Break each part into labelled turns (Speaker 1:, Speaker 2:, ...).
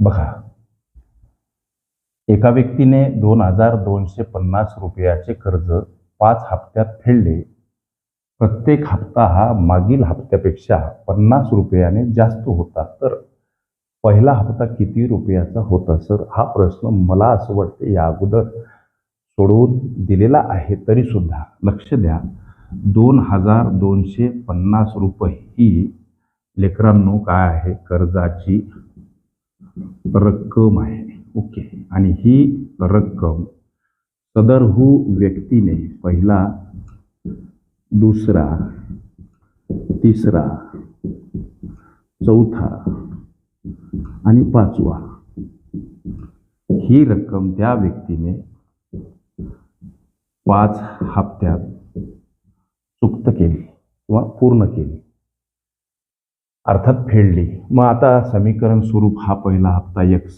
Speaker 1: बघा. एका व्यक्तीने दोन हजार दोनशे पन्नास रुपयाचे कर्ज पाच हप्त्यात फेडले. प्रत्येक हप्ता हा मागील हप्त्यापेक्षा पन्नास रुपयाने जास्त होता. तर पहिला हप्ता किती रुपयाचा होता? सर हा प्रश्न मला असं वाटते या अगोदर सोडवून दिलेला आहे तरीसुद्धा. लक्ष द्या. दोन हजार दोनशे पन्नास रुपये ही लेकरांनो काय आहे? कर्जाची रक्कम आहे. ओके. आणि ही रक्कम सदरहू व्यक्तीने पहिला दुसरा तिसरा चौथा आणि पाचवा. ही रक्कम त्या व्यक्तीने पाच हप्त्यात चुक्त केली किंवा पूर्ण केली. अर्थात फेडली. मग आता समीकरण स्वरूप हा पहिला हप्ता यक्स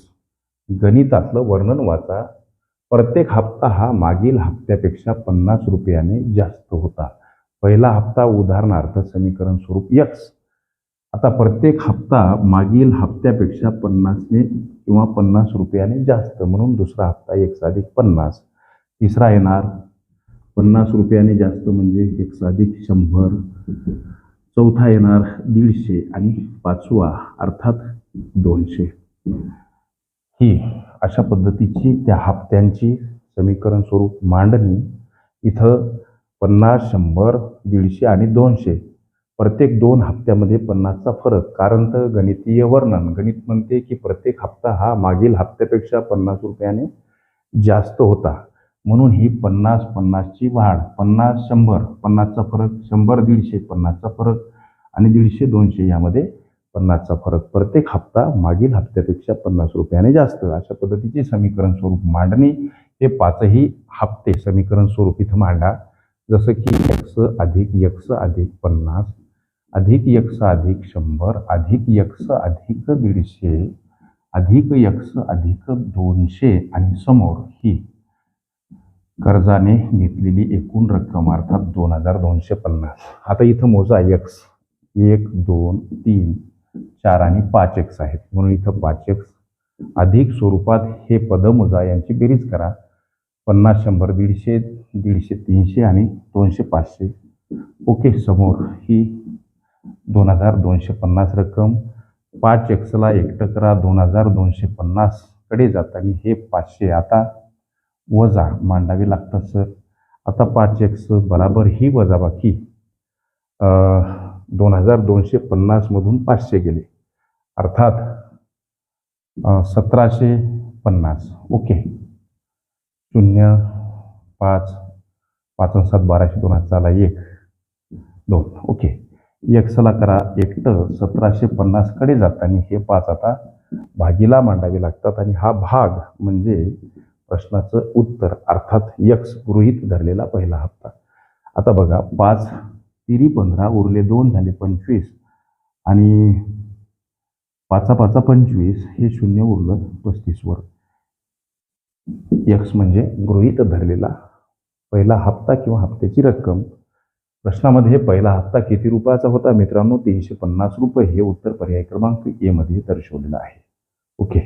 Speaker 1: गणितातलं वर्णन वाचा. प्रत्येक हप्ता हा मागील हप्त्यापेक्षा पन्नास रुपयाने जास्त होता. पहिला हप्ता उदाहरणार्थ समीकरण स्वरूप यक्स आता प्रत्येक हप्ता मागील हप्त्यापेक्षा पन्नासने किंवा पन्नास रुपयाने जास्त म्हणून दुसरा हप्ता एक अधिक पन्नास. तिसरा येणार. पन्नास रुपयाने जास्त म्हणजे एक अधिक शंभर. चौथा येणार दीडशे आणि पाचवा अर्थात दोनशे. ही अशा पद्धतीची त्या हप्त्यांची समीकरण स्वरूप मांडणी इथं पन्नास शंभर दीडशे आणि दोनशे. प्रत्येक दोन हप्त्यामध्ये पन्नासचा फरक कारण तर गणितीय वर्णन. गणित म्हणते की प्रत्येक हप्ता हा मागील हप्त्यापेक्षा पन्नास रुपयाने जास्त होता. म्हणून ही पन्नास पन्नासची वाढ पन्नास शंभर पन्नासचा फरक शंभर दीडशे पन्नासचा फरक आणि दीडशे दोनशे यामध्ये पन्नासचा फरक. प्रत्येक हप्ता मागील हप्त्यापेक्षा पन्नास रुपयाने जास्त. अशा पद्धतीचे समीकरण स्वरूप मांडणे हे पाचही हप्ते समीकरण स्वरूप इथं मांडा. जसं की यक्स अधिक यक्स अधिक पन्नास अधिक यक्स अधिक शंभर अधिक यक्स अधिक दीडशे अधिक यक्स अधिक दोनशे आणि समोर ही कर्जाने घेतलेली एकूण रक्कम अर्थात दोन हजार दोनशे पन्नास. आता इथं मोजा एक्स एक दोन तीन चार आणि पाच एक्स आहेत. म्हणून इथं पाच एक्स अधिक स्वरूपात हे पद मोजा. यांची बेरीज करा. पन्नास शंभर दीडशे दीडशे तीनशे आणि दोनशे पाचशे. ओके समोर ही दोन हजार दोनशे पन्नास रक्कम पाच एक्सला एकटं करा. दोन हजार दोनशे पन्नासकडे जाताना हे पाचशे. आता वजा मांडावी लागतात सर. आता पाच एक्स बराबर ही वजाबाकी दोन हजार दोनशे पन्नासमधून पाचशे गेले. अर्थात सतराशे पन्नास. ओके. शून्य पाच पाच आणि सात बाराशे दोन हाताला एक दोन. ओके. एक्सला करा एकटं सतराशे पन्नासकडे जाताना हे पाच आता भागीला मांडावे लागतात आणि हा भाग म्हणजे प्रश्नाचं उत्तर अर्थात यक्स गृहीत धरलेला पहिला हप्ता. आता बघा पाच तिरी पंधरा उरले दोन झाले पंचवीस आणि पाचा पाचा पंचवीस हे शून्य उरलं पस्तीसवर यक्स म्हणजे गृहीत धरलेला पहिला हप्ता किंवा हप्त्याची रक्कम. प्रश्नामध्ये पहिला हप्ता किती रुपयाचा होता? मित्रांनो तीनशे पन्नास रुपये हे उत्तर पर्याय क्रमांक एमध्ये दर्शवलेलं आहे. ओके.